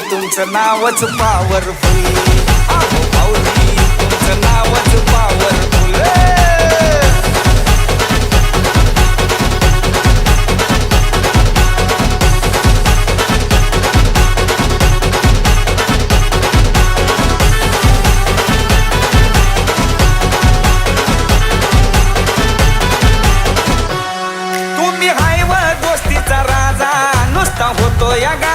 तुमचं नावच पावरफुल पाऊली तुमचं नावच पावरफुल तुम्ही हायवर गोष्टीचा राजा नुसता होतो या गा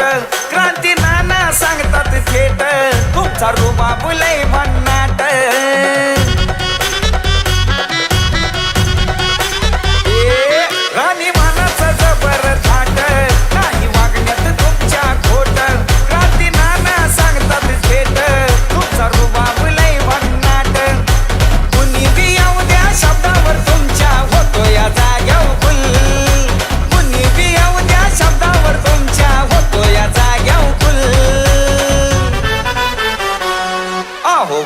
क्रांती नाना सांगतात थेट. तुमचा रुबा बुलई म्हण